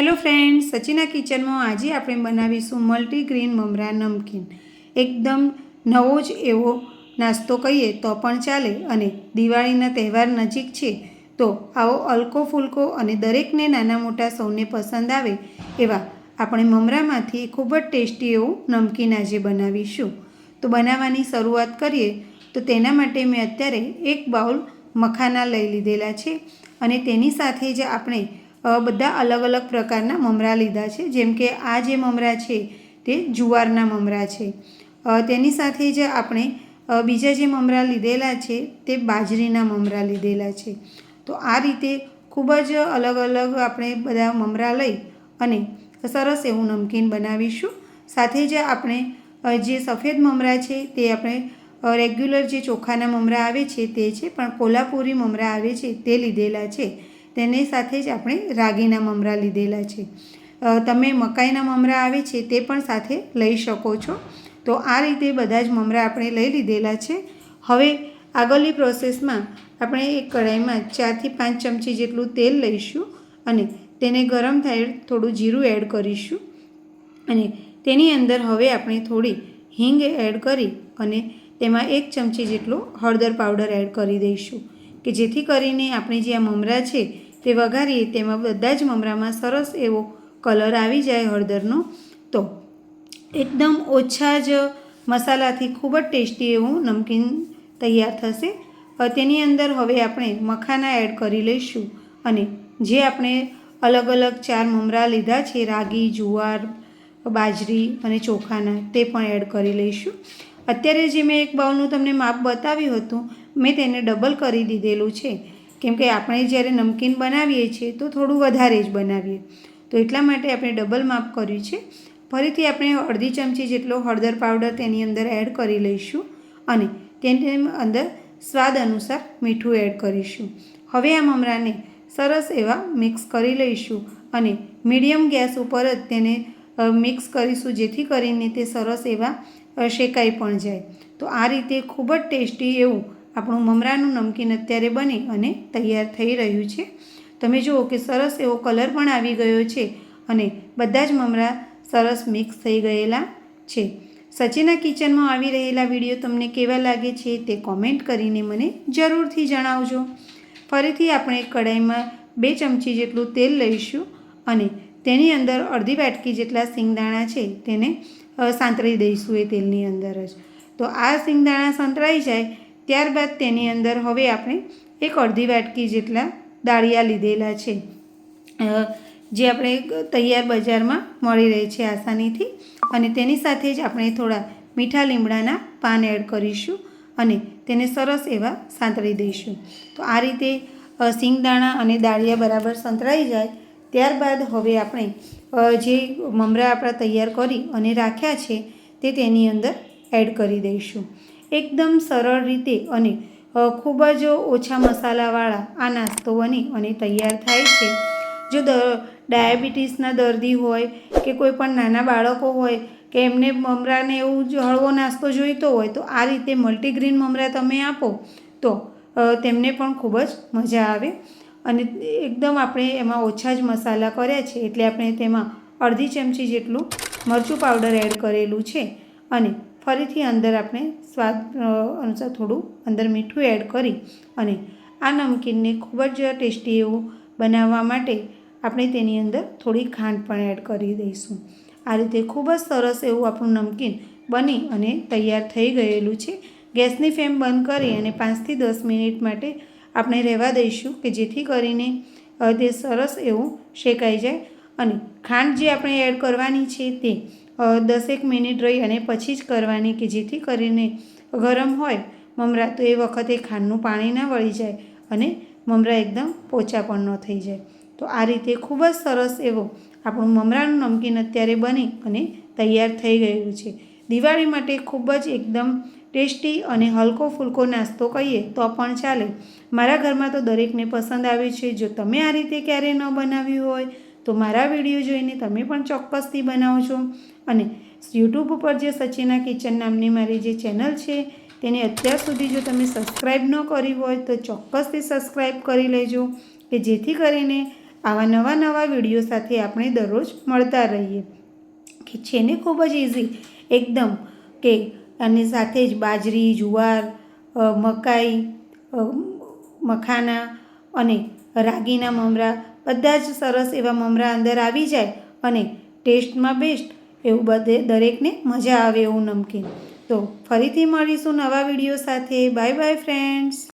Hello friends, સચિના કિચનમાં આજે આપણે બનાવીશું મલ્ટીગ્રેન મમરા નમકીન. એકદમ નવો જ એવો નાસ્તો કહીએ તો પણ ચાલે અને દિવાળીના તહેવાર નજીક છે, તો આવો અલકો ફૂલકો અને દરેકને નાના મોટા સૌને પસંદ આવે એવા આપણે મમરામાંથી ખૂબ જ ટેસ્ટી એવું નમકીન આજે બનાવીશું. તો બનાવવાની શરૂઆત કરીએ, તો તેના માટે મેં અત્યારે એક બાઉલ મખાના લઈ લીધેલા છે અને તેની સાથે જ આપણે બધા અલગ અલગ પ્રકારના મમરા લીધા છે. જેમ કે આ જે મમરા છે તે જુવારના મમરા છે. તેની સાથે જ આપણે બીજા જે મમરા લીધેલા છે તે બાજરીના મમરા લીધેલા છે. તો આ રીતે ખૂબ જ અલગ અલગ આપણે બધા મમરા લઈ અને સરસ એવું નમકીન બનાવીશું. સાથે જ આપણે જે સફેદ મમરા છે તે આપણે રેગ્યુલર જે ચોખાના મમરા આવે છે તે છે, પણ કોલ્હાપુરી મમરા આવે છે તે લીધેલા છે. તેની સાથે જ આપણે રાગીના મમરા લીધેલા છે. તમે મકાઈના મમરા આવે છે તે પણ સાથે લઈ શકો છો. તો આ રીતે બધા જ મમરા આપણે લઈ લીધેલા છે. હવે આગળની પ્રોસેસમાં આપણે એક કઢાઈમાં ચારથી પાંચ ચમચી જેટલું તેલ લઈશું અને તેને ગરમ થાય થોડું જીરું એડ કરીશું. અને તેની અંદર હવે આપણે થોડી હિંગ એડ કરી અને તેમાં એક ચમચી જેટલો હળદર પાવડર એડ કરી દઈશું. કે જેથી કરીને આપણે જે આ મમરા છે તે વઘારીએ તેમાં બધા જ મમરામાં સરસ એવો કલર આવી જાય હળદરનો. તો એકદમ ઓછા જ મસાલાથી ખૂબ જ ટેસ્ટી એવું નમકીન તૈયાર થશે. તેની અંદર હવે આપણે મખાના એડ કરી લઈશું અને જે આપણે અલગ અલગ ચાર મમરા લીધા છે, રાગી, જુવાર, બાજરી અને ચોખાના, તે પણ એડ કરી લઈશું. અત્યારે જે મેં એક બાઉલનું તમને માપ બતાવ્યું હતું મેં તેને ડબલ કરી દીધેલું છે. કેમ કે આપણે જ્યારે નમકીન બનાવીએ છીએ તો થોડું વધારે જ બનાવીએ. તો એટલા માટે આપણે ડબલ માપ કર્યું છે. ફરીથી આપણે અડધી ચમચી જેટલો હળદર પાવડર તેની અંદર એડ કરી લઈશું અને તેની અંદર સ્વાદ અનુસાર મીઠું એડ કરીશું. હવે આ મમરાને સરસ એવા મિક્સ કરી લઈશું અને મીડિયમ ગેસ ઉપર જ તેને મિક્સ કરીશું જેથી કરીને તે સરસ એવા શેકાઈ પણ જાય. તો આ રીતે ખૂબ જ ટેસ્ટી એવું આપણું મમરાનું નમકીન અત્યારે બની અને તૈયાર થઈ રહ્યું છે. તમે જુઓ કે સરસ એવો કલર પણ આવી ગયો છે અને બધા જ મમરા સરસ મિક્સ થઈ ગયેલા છે. સચિના કિચનમાં આવી રહેલા વીડિયો તમને કેવા લાગે છે તે કોમેન્ટ કરીને મને જરૂરથી જણાવજો. ફરીથી આપણે કઢાઈમાં બે ચમચી જેટલું તેલ લઈશું અને તેની અંદર અડધી વાટકી જેટલા સિંગદાણા છે તેને સાંતળી દઈશું એ તેલની અંદર જ. તો આ સિંગદાણા સંતળાઈ જાય ત્યારબાદ તેની અંદર હવે આપણે એક અડધી વાટકી જેટલા દાળિયા લીધેલા છે. જે આપણે તૈયાર બજારમાં મળી રહે છે આસાનીથી અને તેની સાથે જ આપણે થોડા મીઠા લીમડાના પાન એડ કરીશું અને તેને સરસ એવા સાંતળી દઈશું. તો આ રીતે સિંગદાણા અને દાળિયા બરાબર સંતળાઈ જાય, ત્યારબાદ હવે આપણે જે મમરા આપણા તૈયાર કરી અને રાખ્યા છે તે તેની અંદર એડ કરી દઈશું. એકદમ સરળ રીતે અને ખૂબ જ ઓછા મસાલાવાળા આ નાસ્તો બની અને તૈયાર થાય છે. જો દ, ડાયાબિટીસના દર્દી હોય કે કોઈ પણ નાના બાળકો હોય કે એમને મમરાને એવું હળવો નાસ્તો જોઈતો હોય તો આ રીતે મલ્ટીગ્રીન મમરા તમે આપો તો તેમને પણ ખૂબ જ મજા આવે. અને એકદમ આપણે એમાં ઓછા જ મસાલા કર્યા છે એટલે આપણે તેમાં અડધી ચમચી જેટલું મરચું પાવડર એડ કરેલું છે. અને ફરીથી અંદર આપણે સ્વાદ અનુસાર થોડું અંદર મીઠું એડ કરી અને આ નમકીનને ખૂબ જ ટેસ્ટી એવું બનાવવા માટે આપણે તેની અંદર થોડી ખાંડ પણ એડ કરી દઈશું. આ રીતે ખૂબ જ સરસ એવું આપણું નમકીન બની અને તૈયાર થઈ ગયેલું છે. ગેસની ફ્લેમ બંધ કરી અને પાંચથી દસ મિનિટ માટે આપણે રહેવા દઈશું કે જેથી કરીને તે સરસ એવું શેકાઈ જાય અને ખાંડ જે આપણે એડ કરવાની છે તે દસેક મિનિટ રહી અને પછી જ કરવાની કે જેથી કરીને ગરમ હોય, મમરા તો એ વખતે ખાંડનું પાણી ના વળી જાય અને મમરા એકદમ પોચા પણ ન થઈ જાય. તો આ રીતે ખૂબ જ સરસ એવો આપણું મમરાનું નમકીન અત્યારે બની અને તૈયાર થઈ ગયું છે. દિવાળી માટે ખૂબ જ એકદમ ટેસ્ટી અને હલકો ફૂલકો નાસ્તો કહીએ તો પણ ચાલે. મારા ઘરમાં તો દરેકને પસંદ આવે છે. જો તમે આ રીતે ક્યારેય ન બનાવ્યું હોય તો મારા વીડિયો જોઈને તમે પણ ચોક્કસથી બનાવજો અને યુટ્યુબ ઉપર જે સચિના કિચન નામની મારી જે ચેનલ છે, તેને અત્યાર સુધી જો તમે સબસ્ક્રાઈબ ન કરી હોય તો ચોક્કસથી સબસ્ક્રાઈબ કરી લેજો, કે જેથી કરીને આવા નવા નવા વીડિયો સાથે આપણે દરરોજ મળતા રહીએ. કે છે ને ખૂબ જ ઇઝી એકદમ કે અને સાથે જ બાજરી, જુવાર મકાઈ મખાના અને રાગીના મમરા બધા જ સરસ એવા મમરા અંદર આવી જાય અને ટેસ્ટમાં બેસ્ટ એવું બધે દરેકને મજા આવે એવું નમકીન. તો ફરીથી મળીશું નવા વીડિયો સાથે. Bye bye friends